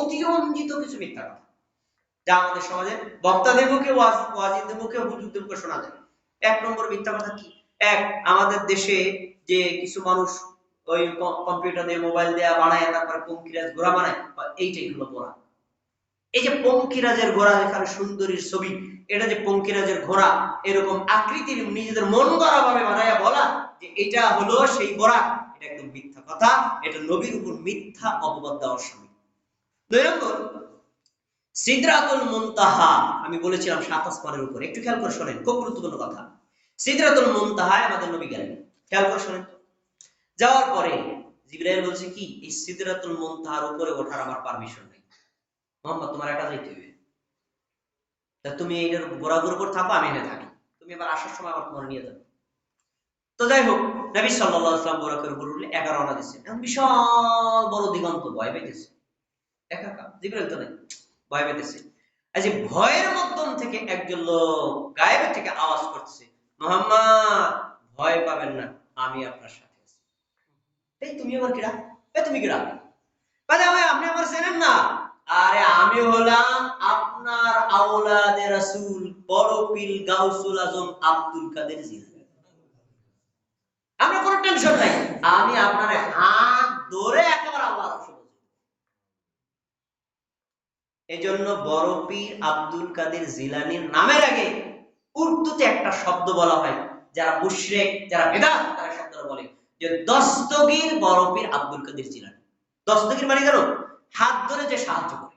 অতিরঞ্জিত কিছু মিথ্যা কথা। যা আমাদের সমাজে বক্তাদের মুখে ওয়াজিদের মুখে হুজুরদের মুখে শোনা যায়। এক নম্বর মিথ্যা কথা কি? এক, আমাদের দেশে যে কিছু মানুষ ওই কম্পিউটার দিয়ে মোবাইল দিয়ে বানায়, তারপরে পঙ্কিরাজ ঘোড়া বানায় এইটাই হলো ঘোড়া এই যে পঙ্কিরাজের ঘোড়া যেখানে সুন্দরীর ছবি, এটা যে পঙ্কিরাজের ঘোড়া, এরকম আকৃতির নিজেদের মন গড়া ভাবে বানায় বলা, যে এটা হলো সেই ঘোড়া এটা একদম মিথ্যা কথা, এটা নবীর উপর মিথ্যা অপবাদ দেওয়ার স্বামী সিদরাতুল মুনতাহা, আমি বলেছিলাম সাত আসমানের উপর, একটু খেয়াল করে শোনেন, খুব গুরুত্বপূর্ণ কথা। সিদরাতুল মুনতাহায় আমাদের নবী গেলেন। খেয়াল করে শোনেন। যাওয়ার পরে জিবরাইল বলছে, কি? এই সিদরাতুল মুনতাহার উপরে ওঠার আমার পারমিশন নেই। মোহাম্মদ, তোমার একা যাইতে হবে তা তুমি এইটার গোড়াগুর উপর থাকো, আমি এনে থাকি। তুমি আবার আসার সময় আমার তোমার নিয়ে যাবে। তো যাই হোক, নবী সাল্লাল্লাহু আলাইহি বোরাকের উপর উঠলে একা রওনা দিচ্ছে বিশাল বড় দিগন্ত, ভয় পাইতেছে। একা একা ভয় পেতেছে। যে ভয়ের থেকে একজন লোক থেকে আওয়াজ করতেছে, মোহাম্মদ, ভয় পাবেন না, আমি আপনার সাথে আছি। এই তুমি আমার কিরা এই তুমি কিরা আপনি আমার চেনেন না? আরে আমি হলাম আপনার আওলাদে রাসূল গাউসুল আজম আব্দুল কাদের জিলানী। আমরা কোনো টেনশন নাই। আমি আপনার হাত ধরে একেবারে আল্লাহর রাসূল এজন্য বড় পীর আব্দুল কাদের জিলানির নামের আগে উর্দুতে একটা শব্দ বলা হয়। যারা মুশরিক, যারা বেদাত, তারা শব্দটা বলে। যে দস্তগীর বড় পীর আব্দুল কাদের জিলানি। দস্তগীর মানে জানো? হাত ধরে যে সাহায্য করে।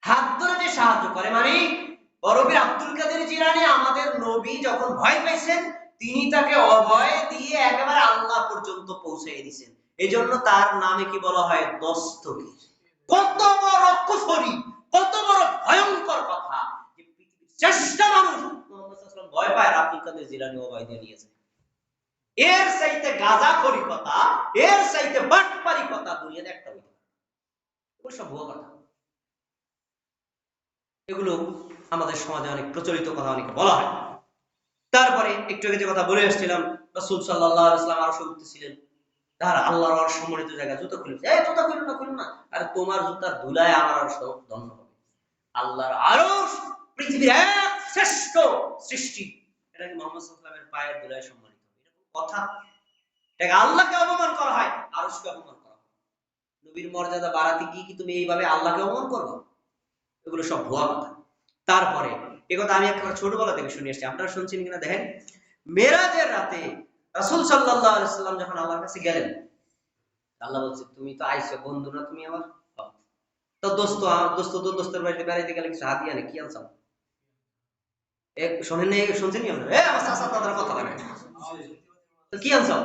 হাত ধরে যে সাহায্য করে মানে বড় পীর আব্দুল কাদের জিলানি আমাদের নবী যখন ভয় পাইছেন, তিনি তাকে অভয় দিয়ে একেবারে আল্লাহ পর্যন্ত পৌঁছে দিয়েছেন এই জন্য তার নামে কি বলা হয়? দস্তগীর। কত বড় কুফরি, কত বড় ভয়ঙ্কর কথা যে পৃথিবীর শ্রেষ্ঠ মানুষ ভয় পায় আর আব্দুল কাদের জিলানী অভয় দিয়ে নিয়েছে। এর চাইতে গাঁজাখড়ি কথা এর চাইতে বাটপারি কথা দুনিয়াতে একটা হইতে পারে। এগুলো সব ভুয়া কথা। এগুলো আমাদের সমাজে অনেক প্রচলিত কথা অনেক বলা হয়। তারপরে একটু আগে যে কথা বলে আসছিলাম, রাসূল সাল্লাল্লাহু আলাইহি ওয়াসাল্লাম আরশে উঠতেছিলেন তার আল্লাহর আর সম্মানিত জায়গা, জুতো খুলে এই জুতো খুলো না খুলো না। আর তোমার জুতার ধুলায় আমার আরশ ধন্য হবে। আল্লাহর আরশ পৃথিবীর এক শ্রেষ্ঠ সৃষ্টি। এটা কি মোহাম্মদ আলাইহি পায়ের ধুলায় সম্মানিত হবে। কথা। এটাকে আল্লাহকে অপমান করা হয়, আরশকে অপমান করা হয়। নবীর মর্যাদা বাড়াতে গিয়ে কি তুমি এইভাবে আল্লাহকে অপমান করবে? এগুলো সব ভুয়া কথা। তারপরে, এ কথা আমি একবার ছোটবেলা থেকে শুনে আসছি আপনারা শুনছেন কিনা দেখেন? মেরাজের রাতে রাসূল সাল্লাল্লাহু আলাইহি সাল্লাম যখন আল্লাহর কাছে গেলেন, আল্লাহ বলছে, তুমি তো আইছো, বন্ধু না তুমি আমার তো দোস্ত দোস্ত তো দোস্তের বাড়িতে বেড়াইতে গেলে কিছু হাতিয়া নেই কি আনসাম শোনেন শুনছেন তাদের কথা লাগে তো কি আনসাম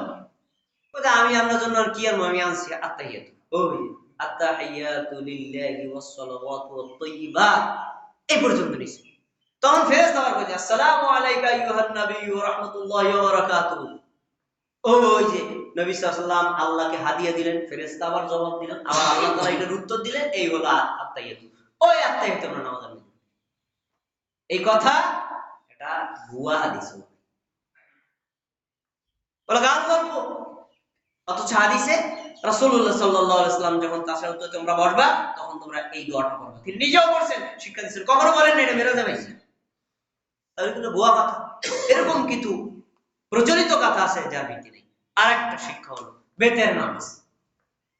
আমি আপনার জন্য আর কি আনব? আমি আনছি আত্তাহিয়াত ওই আত্তাহিয়াতু লিল্লাহি ওয়াস সালাওয়াতু ওয়াত তাইয়্যিবাত এই পর্যন্ত নিছি তখন ফেরেশতা কইছে আসসালামু আলাইকা আইয়ুহান নাবিয়্যু ওয়া রাহমাতুল্লাহি ওয়া বারাকাতুহু। ওই যে নবী সাল্লাম আল্লাহকে হাদিয়া দিলেন, ফেরেশতা আবার জবাব দিলেন, আবার আল্লাহ তাআলা এটার উত্তর দিলেন, এই হলো ওই আমরা নামাজ করি। এই কথা এটা ভুয়া হাদিস বলে, গান অথচ হাদিসে রাসূলুল্লাহ সাল্লাল্লাহু আলাইহি যখন তোমরা বসবা, তখন তোমরা এই দোয়াটা পড়বা। তিনি নিজেও পড়ছেন, শিক্ষা দিচ্ছেন। কখনো বলেন না এটা মেরে যাবাইছে তাহলে কিন্তু ভুয়া কথা। এরকম কিন্তু প্রচলিত কথা আছে যার ভিত্তি নেই। আর একটা শিক্ষা হলো, বেতের নামাজ।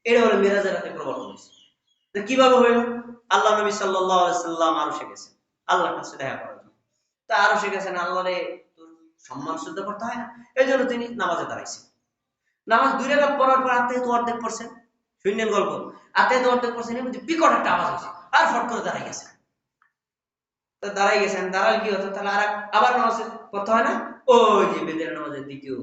এটা হলো মেরাজের রাতে প্রবর্তন হয়েছে। কীভাবে হইল আল্লাহ নবী সাল্লাম আরও গেছেন। আল্লাহর কাছে দেখা করার জন্য। তা আরও গেছেন, আল্লাহরে তোর সম্মান শুদ্ধ করতে হয় না। এই জন্য তিনি নামাজে দাঁড়াইছেন। নামাজ দুই রাকাত পড়ার পর আত্মীয় তো অর্ধেক পড়ছেন। শুনলেন গল্প। আত্মীয় তো অর্ধেক পড়ছেন বিকট একটা আওয়াজ হয়েছে। আর ফট করে দাঁড়াই গেছে দাঁড়াই গেছেন, দাঁড়ালে কি হতো? তাহলে আর আবার নামাজ পড়তে হয় না? ওই যে বেদের নামাজের দ্বিতীয়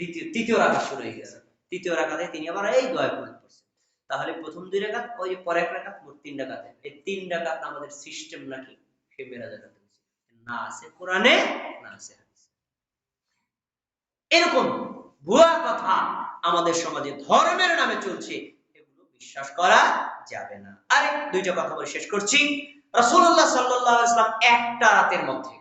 দ্বিতীয়, তৃতীয় রাকাত শুরু হয়ে গেছে। তৃতীয় রাকাতে তিনি আবার এই দোয়া করে পড়ছেন তাহলে প্রথম দুই রাকাত, ওই যে পরে এক রাকাত, মোট তিন রাকাতে। এই তিন রাকাত আমাদের সিস্টেম নাকি সে মেরাজের না আছে কোরআনে, না আছে এরকম ভুয়া কথা আমাদের সমাজে ধর্মের নামে চলছে, এগুলো বিশ্বাস করা যাবে না। আরে, দুইটা কথা বলে শেষ করছি। রাসূলুল্লাহ সাল্লাল্লাহু আলাইহি ওয়াসাল্লাম একটা রাতের মধ্যে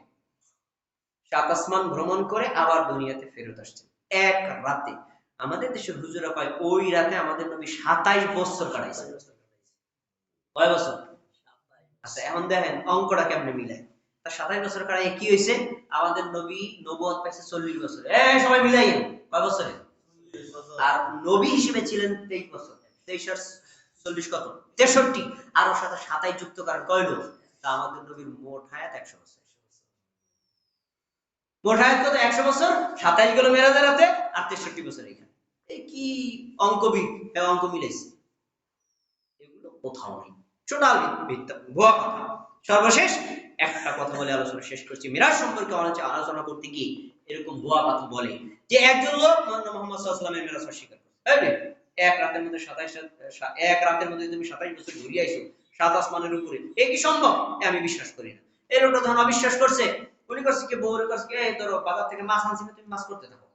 সাত আসমান ভ্রমণ করে আবার দুনিয়াতে ফেরত আসছেন। এক রাতে। আমাদের দেশের হুজুরা পায় ওই রাতে আমাদের নবী সাতাইশ বছর কাটাইছেন। কয় বছর? আচ্ছা এখন দেখেন, অঙ্কটা কেমনে মিলায় তা সাতাশ বছর কারাই কি হয়েছে? আমাদের নবী নবুয়ত পাইছে চল্লিশ বছর। এই, সবাই মিলাই কয় বছরে? আর নবী হিসেবে ছিলেন তেইশ বছর। তেইশ চল্লিশ কত? তেষট্টি। আর ওর সাথে সাতাই যুক্ত করেন কয় লোক? তা আমাদের নবীর মোট হায়াত একশো বছর মোট হায়াত কত? একশো বছর। সাতাইশ গেল হাতে আর তেষট্টি বছর এখানে। এই কি অঙ্কবিদ হ্যাঁ অঙ্ক মিলাইছে। এগুলো কোথাও নেই। ভুয়া কথা। সর্বশেষ একটা কথা বলে আলোচনা শেষ করছি। মিরাজ সম্পর্কে অনেক আলোচনা করতে গিয়ে এরকম ভুয়া কথা বলে যে একজন লোক মোহাম্মদ সাল্লামের মিরাজ অস্বীকার করে? এক রাতের মধ্যে সাতাইশ এক রাতের মধ্যে তুমি সাতাইশ বছর ঘুরিয়ে আইছো, সাত আসমানের উপরে। এ কি সম্ভব? আমি বিশ্বাস করি না। এর ওটা ধরুন অবিশ্বাস করছে। উনি করছে কি, বউরে করছে কি ধরো বাজার থেকে মাছ আনছি তুমি মাছ করতে থাকো।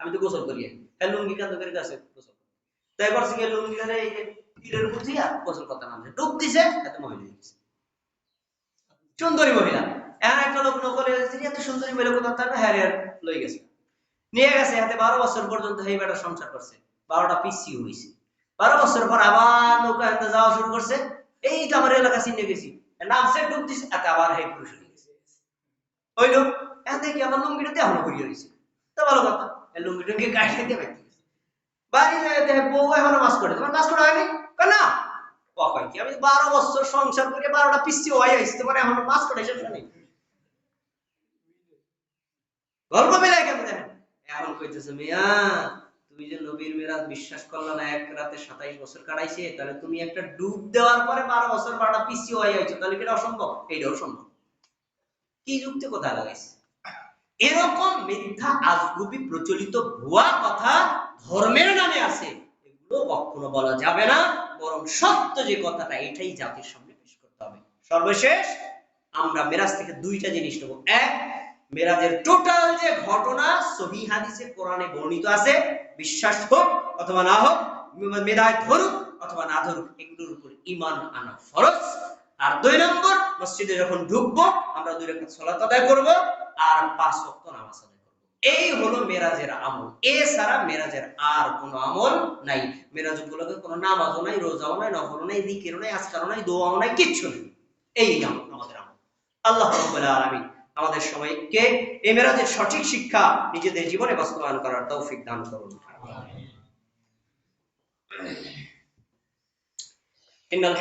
আমি তো গোসল করি। হ্যাঁ লুঙ্গি কান্দ করে গোসল তাই করছে কি, লুঙ্গি এই যে তীরের উপর গোসল করতে নামছে। ডুব দিছে, এত মহিলা সুন্দরী মহিলা। এমন একটা লোক নকলে এত সুন্দরী মহিলা কোথাও তার হ্যারিয়ার লই গেছে। নিয়ে গেছে হাতে বারো বছর পর্যন্ত এই বেটা সংসার করছে। বারোটা পিসি হয়েছে বারো বছর পর আবার নৌকা হাতে যাওয়া শুরু করছে। এই তো আমার এলাকা চিনে গেছি। নামছে ডুব দিছে, এতে আবার হেই পুরুষ হয়ে গেছে। ওই লোক কি আমার লুঙ্গিটা দেহনো করিয়ে রয়েছে তা ভালো কথা লুঙ্গি কাটিয়ে দিয়ে ব্যক্তি বাড়ি বউ এখনও মাছ করে। তোমার মাছ করা হয়নি না। কয় কি, আমি বারো বছর সংসার করে বারোটা পিসি হয়ে আইছি, তোমার এখনও মাছ করে শেষ নেই? গল্প মিলাই কেন দেখেন? এখন কইতেছে, মিয়া তুমি যে নবীর মেরাজ বিশ্বাস করলা না, এক রাতে সাতাইশ বছর কাটাইছে, তাহলে তুমি একটা ডুব দেওয়ার পরে বারো বছর বারোটা পিসি হয়ে আইছো তাহলে এটা অসম্ভব? এইটাও সম্ভব। কি যুক্তি কোথায় লাগাইছে? এরকম মিথ্যা আজগুবি প্রচলিত ভুয়া কথা ধর্মের নামে আছে, এগুলো কখনো বলা যাবে না, বরং সত্য যে কথাটা, এটাই জাতির সামনে পেশ করতে হবে। সর্বশেষ, আমরা মেরাজ থেকে দুইটা জিনিস নেব। এক মেরাজের টোটাল যে ঘটনা, সহি হাদিসে কোরআনে বর্ণিত আছে, বিশ্বাস হোক অথবা না হোক মেধায় ধরুক অথবা না ধরুক, এগুলোর উপর ইমান আনা ফরজ। আর দুই নম্বর, মসজিদে যখন ঢুকবো, আমরা দুই রাকাত সালাত আদায় করব আর পাঁচ ওয়াক্ত নামাজ আদায় করব। এই হলো মেরাজের আমল। এছাড়া মেরাজের আর কোনো আমল নাই। মেরাজ উপলক্ষে কোনো নামাজও নাই, রোজাও নাই, নফলও নাই, জিকিরও নাই, আজকারও নাই, দোয়াও নাই, কিচ্ছু নেই। এই আমল আমাদের আমল। আল্লাহ রাব্বুল আলামিন আমাদের সবাইকে এই মেরাজের সঠিক শিক্ষা নিজেদের জীবনে বাস্তবায়ন করার তৌফিক দান করুন। ইন্নাল